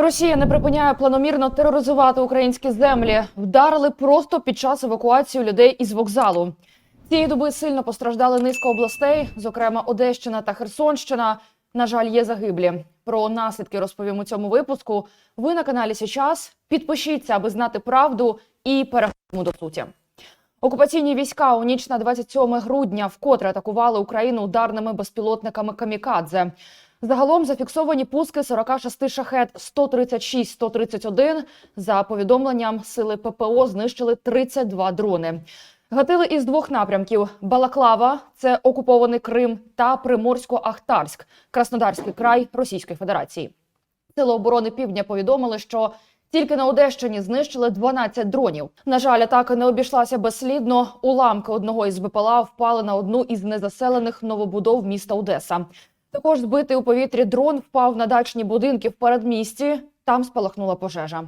Росія не припиняє планомірно тероризувати українські землі. Вдарили просто під час евакуації людей із вокзалу. Цієї доби сильно постраждали низка областей, зокрема Одещина та Херсонщина. На жаль, є загиблі. Про наслідки розповім у цьому випуску. Ви на каналі Січас. Підпишіться, аби знати правду, і переходимо до суті. Окупаційні війська у ніч на 27 грудня вкотре атакували Україну ударними безпілотниками камікадзе. Загалом зафіксовані пуски 46 шахет 136-131. За повідомленням сили ППО знищили 32 дрони. Гатили із двох напрямків: Балаклава, це окупований Крим, та Приморсько-Ахтарськ, Краснодарський край Російської Федерації. Сили оборони Півдня повідомили, що тільки на Одещині знищили 12 дронів. На жаль, атака не обійшлася безслідно. Уламки одного із БПЛА впали на одну із незаселених новобудов міста Одеса. Також збитий у повітрі дрон впав на дачні будинки в передмісті. Там спалахнула пожежа.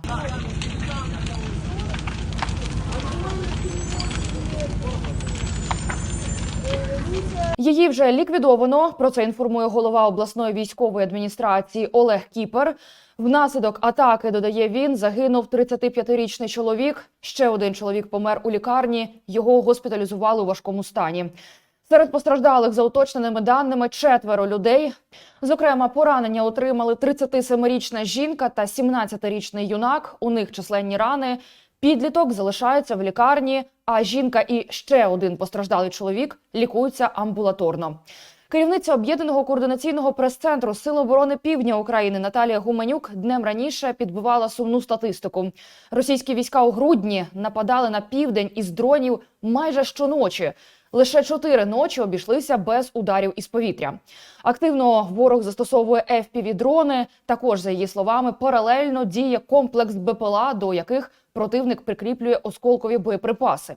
Її вже ліквідовано. Про це інформує голова обласної військової адміністрації Олег Кіпер. Внаслідок атаки додає він загинув 35-річний чоловік. Ще один чоловік помер у лікарні. Його госпіталізували у важкому стані. Серед постраждалих за уточненими даними четверо людей. Зокрема, поранення отримали 37-річна жінка та 17-річний юнак. У них численні рани. Підліток залишається в лікарні, а жінка і ще один постраждалий чоловік лікуються амбулаторно. Керівниця об'єднаного координаційного прес-центру Сил оборони Півдня України Наталія Гуменюк днем раніше підбивала сумну статистику. Російські війська у грудні нападали на південь із дронів майже щоночі. Лише чотири ночі обійшлися без ударів із повітря. Активно ворог застосовує fpv дрони. Також, за її словами, паралельно діє комплекс БПЛА, до яких противник прикріплює осколкові боєприпаси.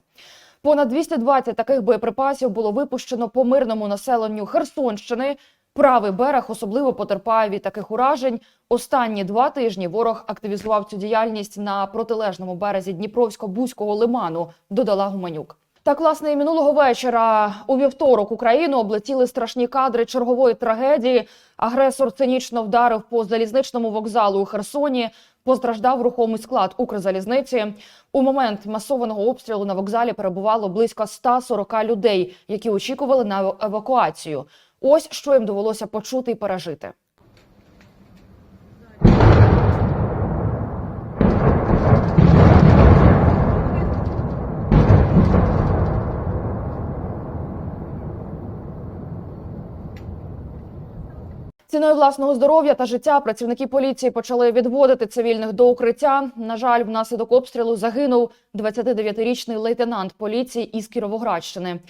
Понад 220 таких боєприпасів було випущено по мирному населенню Херсонщини. Правий берег особливо потерпає від таких уражень. Останні два тижні ворог активізував цю діяльність на протилежному березі Дніпровсько-Бузького лиману. Додала Гуменюк. Так, власне, і минулого вечора у вівторок Україну облетіли страшні кадри чергової трагедії. Агресор цинічно вдарив по залізничному вокзалу у Херсоні. Постраждав рухомий склад Укрзалізниці. У момент масованого обстрілу на вокзалі перебувало близько 140 людей, які очікували на евакуацію. Ось що їм довелося почути і пережити. Ціною власного здоров'я та життя працівники поліції почали відводити цивільних до укриття. На жаль, внаслідок обстрілу загинув 29-річний лейтенант поліції із Кіровоградщини.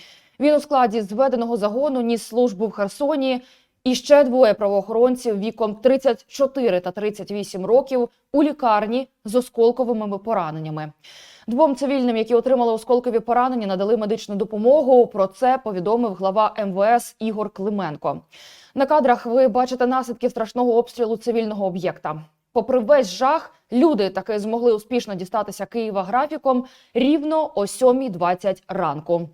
Він у складі зведеного загону ніс службу в Херсоні. І ще двоє правоохоронців віком 34 та 38 років у лікарні з осколковими пораненнями. Двом цивільним, які отримали осколкові поранення, надали медичну допомогу. Про це повідомив глава МВС Ігор Клименко. На кадрах ви бачите наслідки страшного обстрілу цивільного об'єкта. Попри весь жах, люди таки змогли успішно дістатися Києва графіком рівно о 7.20 ранку.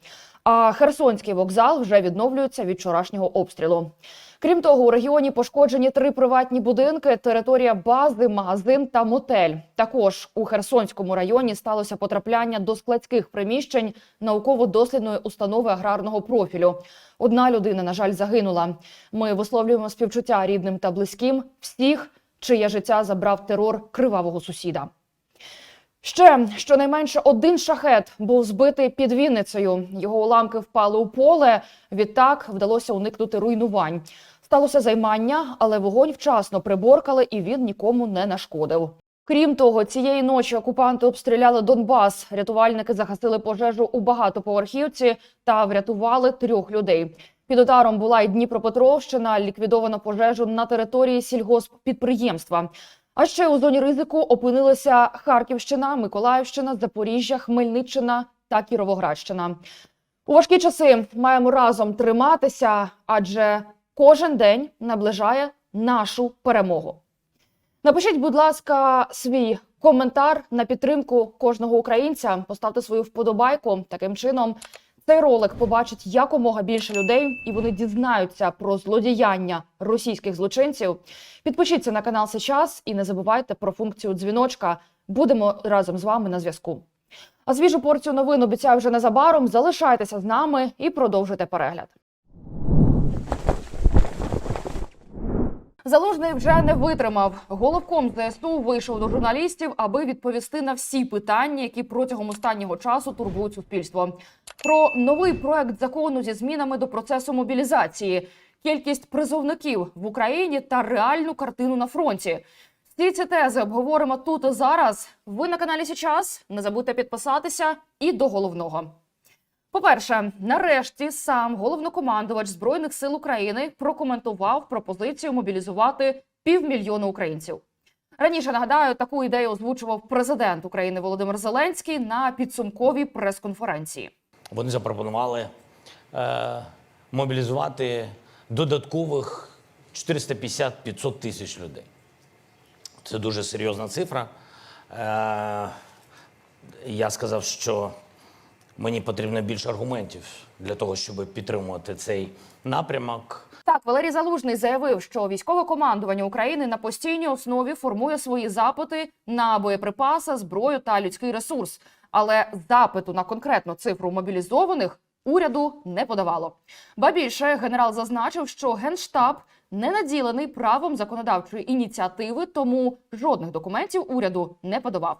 А Херсонський вокзал вже відновлюється від вчорашнього обстрілу. Крім того, у регіоні пошкоджені три приватні будинки, територія бази, магазин та мотель. Також у Херсонському районі сталося потрапляння до складських приміщень науково-дослідної установи аграрного профілю. Одна людина, на жаль, загинула. Ми висловлюємо співчуття рідним та близьким всіх, чиє життя забрав терор кривавого сусіда. Ще щонайменше один шахет був збитий під Вінницею. Його уламки впали у поле. Відтак вдалося уникнути руйнувань. Сталося займання, але вогонь вчасно приборкали, і він нікому не нашкодив. Крім того, цієї ночі окупанти обстріляли Донбас. Рятувальники загасили пожежу у багатоповерхівці та врятували трьох людей. Під ударом була й Дніпропетровщина. Ліквідовано пожежу на території сільгосппідприємства. А ще у зоні ризику опинилися Харківщина, Миколаївщина, Запоріжжя, Хмельниччина та Кіровоградщина. У важкі часи маємо разом триматися, адже кожен день наближає нашу перемогу. Напишіть, будь ласка, свій коментар на підтримку кожного українця. Поставте свою вподобайку. Таким чином, Цей ролик побачить якомога більше людей, і вони дізнаються про злодіяння російських злочинців. Підпишіться на канал сейчас і не забувайте про функцію дзвіночка. Будемо разом з вами на зв'язку. А свіжу порцію новин обіцяю вже незабаром. Залишайтеся з нами і продовжуйте перегляд. Залужний вже не витримав. Головком ЗСУ вийшов до журналістів, аби відповісти на всі питання, які протягом останнього часу турбують суспільство. Про новий проект закону зі змінами до процесу мобілізації, кількість призовників в Україні та реальну картину на фронті. Всі ці тези обговоримо тут і зараз. Ви на каналі Січас. Не забудьте підписатися і до головного. По-перше, нарешті сам головнокомандувач збройних сил України прокоментував пропозицію мобілізувати півмільйона українців. Раніше нагадаю, таку ідею озвучував президент України Володимир Зеленський на підсумковій прес-конференції. Вони запропонували е, мобілізувати додаткових 450-500 тисяч людей. Це дуже серйозна цифра. Е, я сказав, що мені потрібно більше аргументів для того, щоб підтримувати цей напрямок. Так, Валерій Залужний заявив, що військове командування України на постійній основі формує свої запити на боєприпаси, зброю та людський ресурс. Але запиту на конкретну цифру мобілізованих уряду не подавало. Ба більше генерал зазначив, що генштаб не наділений правом законодавчої ініціативи, тому жодних документів уряду не подавав.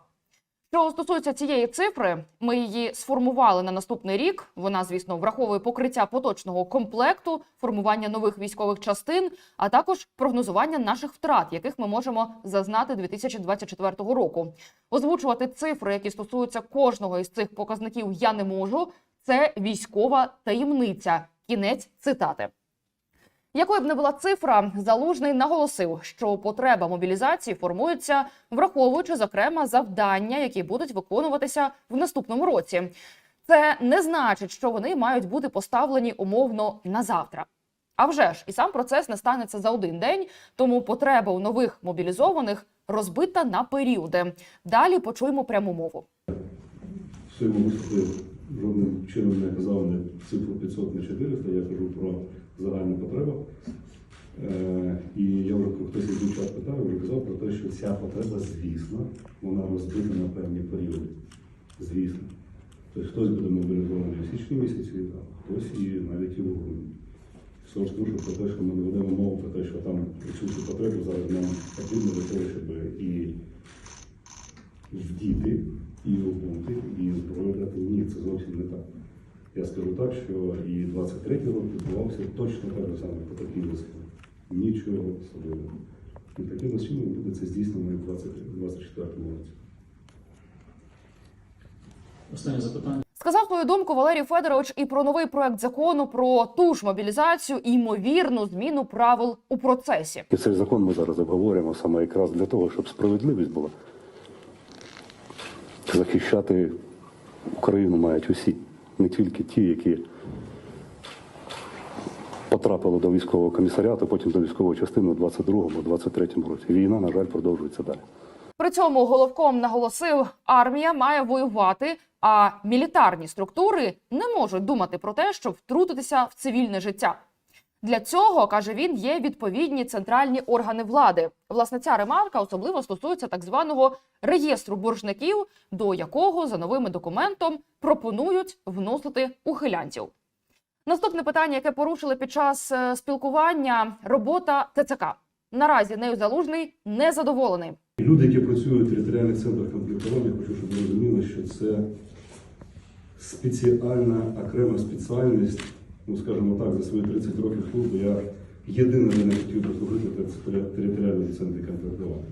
Що стосується цієї цифри, ми її сформували на наступний рік. Вона, звісно, враховує покриття поточного комплекту, формування нових військових частин, а також прогнозування наших втрат, яких ми можемо зазнати 2024 року. Озвучувати цифри, які стосуються кожного із цих показників, я не можу. Це військова таємниця. Кінець цитати. Якою б не була цифра, залужний наголосив, що потреба мобілізації формується, враховуючи зокрема завдання, які будуть виконуватися в наступному році. Це не значить, що вони мають бути поставлені умовно на завтра. А вже ж і сам процес не станеться за один день, тому потреба у нових мобілізованих розбита на періоди. Далі почуємо пряму мову. В своєму жодним чином не казав не цифру 500 на 400, я кажу про загальну потребу. Е, і я вже хтось із дівчат питав, вже казав про те, що ця потреба, звісно, вона розбита на певні періоди. Звісно. Тобто хтось буде мобілізований у січні місяці, а хтось і навіть і в грудні. Все ж дуже про те, що ми ведемо мову про те, що там цю всю потребу зараз нам потрібно для того, щоб і вдіти, і обути, і зброю дати. Ні, це зовсім не так. Я скажу так, що і 23 рік відбувався точно так же саме по такій схемі. Нічого особливого. І таким чином буде це здійснено і в 2024 році. Останнє запитання. Сказав свою думку Валерій Федорович і про новий проект закону про ту ж мобілізацію і ймовірну зміну правил у процесі. І цей закон ми зараз обговорюємо саме якраз для того, щоб справедливість була. Захищати Україну мають усі, не тільки ті, які потрапили до військового комісаріату, потім до військової частини у 22-23 році. Війна, на жаль, продовжується далі. При цьому головком наголосив, армія має воювати, а мілітарні структури не можуть думати про те, щоб втрутитися в цивільне життя. Для цього каже він, є відповідні центральні органи влади. Власне, ця ремарка особливо стосується так званого реєстру боржників, до якого за новими документом пропонують вносити ухилянтів. Наступне питання, яке порушили під час е, спілкування, робота ТЦК. Наразі нею залужний незадоволений. Люди, які працюють в територіальних центрах комплектування, хочу, щоб ви розуміли, що це спеціальна окрема спеціальність, ну скажімо так, за свої 30 років служби я єдине не хотів би служити це територіальні центри комплектування.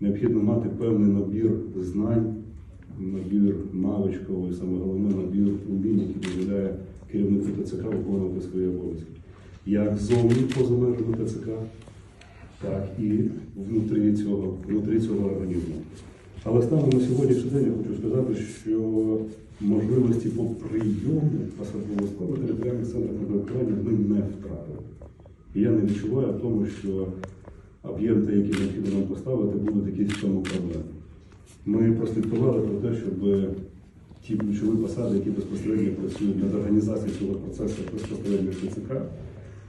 Необхідно мати певний набір знань, набір навичковий, саме головне набір умінь, який дозволяє керівнику ТЦК виконувати свої обов'язки. Як зовні поза межами ТЦК, так і внутрі цього, внутрі цього організму. Але станом на сьогоднішній день я хочу сказати, що можливості по прийому посадового складу територіальних центрів комплектування ми не втратили. І я не відчуваю в тому, що об'єкти, які необхідно нам поставити, будуть якісь в цьому проблеми. Ми прослідкували про те, щоб ті ключові посади, які безпосередньо працюють над організацією цього процесу безпосередньо ТЦК.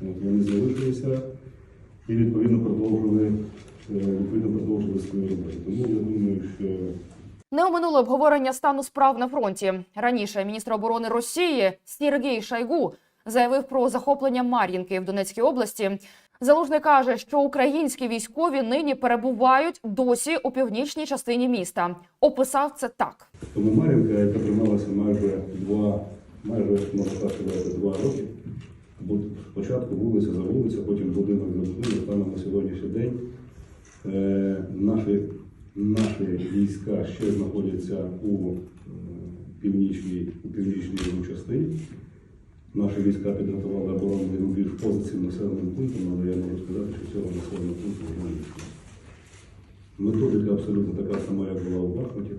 Вони залишилися і відповідно продовжили, е, відповідно продовжили свою роботу. Тому я думаю, що Не оминули обговорення стану справ на фронті. Раніше міністр оборони Росії Сергій Шайгу заявив про захоплення Мар'їнки в Донецькій області. Залужний каже, що українські військові нині перебувають досі у північній частині міста. Описав це так. Тому Мар'їнка, яка трималася майже два, майже можна так сказати, два роки. Бо спочатку вулиця за вулиця, потім будинок за будинок, станом на сьогоднішній день е, наші, наші війська ще знаходяться у е, північній, у північній частині. Наші війська підготували оборонний рубіж поза цим населеним пунктом, але я можу сказати, що цього населеного пункту вже не. Методика абсолютно така сама, як була у Бахмуті.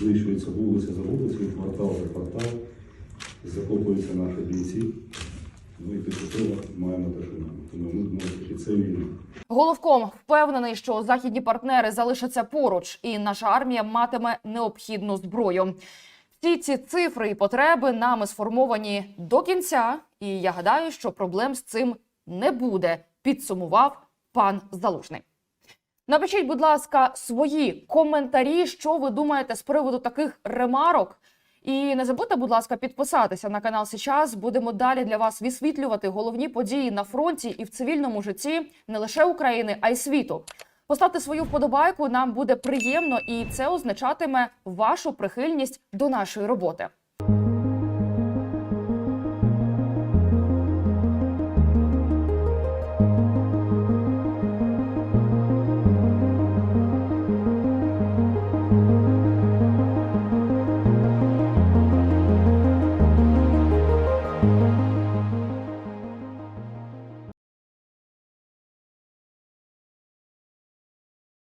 Знищується вулиця за вулицею, квартал за квартал, захоплюються наші бійці. Ну і після того маємо те. Тому ми ж таки це війна. Головком впевнений, що західні партнери залишаться поруч, і наша армія матиме необхідну зброю. Всі ці цифри і потреби нами сформовані до кінця, і я гадаю, що проблем з цим не буде. Підсумував пан Залужний. Напишіть, будь ласка, свої коментарі, що ви думаєте з приводу таких ремарок. І не забудьте, будь ласка, підписатися на канал Сейчас. Будемо далі для вас висвітлювати головні події на фронті і в цивільному житті не лише України, а й світу. Поставте свою вподобайку, нам буде приємно, і це означатиме вашу прихильність до нашої роботи.